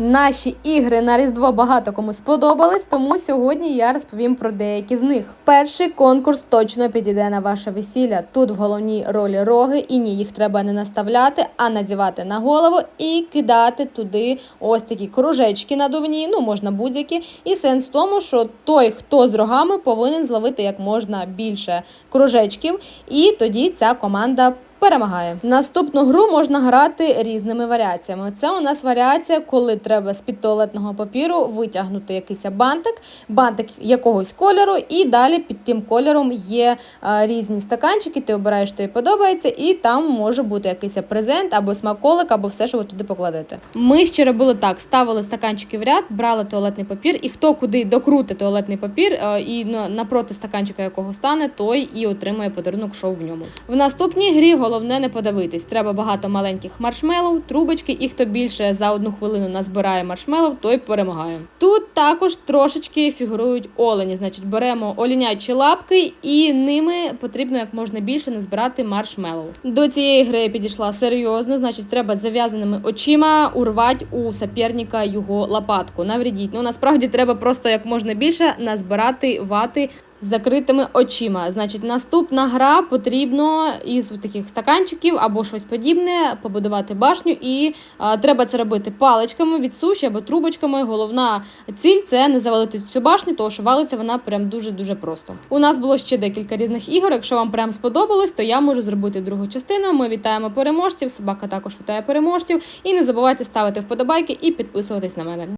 Наші ігри на Різдво багато кому сподобались, тому сьогодні я розповім про деякі з них. Перший конкурс точно підійде на ваше весілля. Тут в головній ролі роги, і ні, їх треба не наставляти, а надівати на голову і кидати туди ось такі кружечки надувні, ну можна будь-які. І сенс в тому, що той, хто з рогами, повинен зловити як можна більше кружечків, і тоді ця команда перемагає. Наступну гру можна грати різними варіаціями. Це у нас варіація, коли треба з під туалетного папіру витягнути якийсь бантик, бантик якогось кольору, і далі під тим кольором є е, різні стаканчики. Ти обираєш, що тобі подобається, і там може бути якийсь презент або смаколик, або все, що ви туди покладете. Ми ще робили так: ставили стаканчики в ряд, брали туалетний папір, і хто куди докрутить туалетний папір, е, і на- напроти стаканчика якого стане, той і отримає подарунок, що в ньому. В наступній грі головне не подавитись. Треба багато маленьких маршмеллоу, трубочки, і хто більше за одну хвилину назбирає маршмеллоу, той перемагає. Тут також трошечки фігурують олені. Значить, беремо олінячі лапки, і ними потрібно як можна більше назбирати маршмеллоу. До цієї гри я підійшла серйозно. Значить, треба зав'язаними очима урвати у соперника його лопатку. Навредіть. Ну насправді треба просто як можна більше назбирати вати з закритими очима. Значить, наступна гра потрібно із таких стаканчиків або щось подібне побудувати башню, і а, треба це робити паличками від суші або трубочками. Головна ціль це не завалити цю башню, тому що валиться вона прям дуже дуже просто. У нас було ще декілька різних ігор. Якщо вам прям сподобалось, то я можу зробити другу частину. Ми вітаємо переможців. Собака також вітає переможців. І не забувайте ставити вподобайки і підписуватись на мене.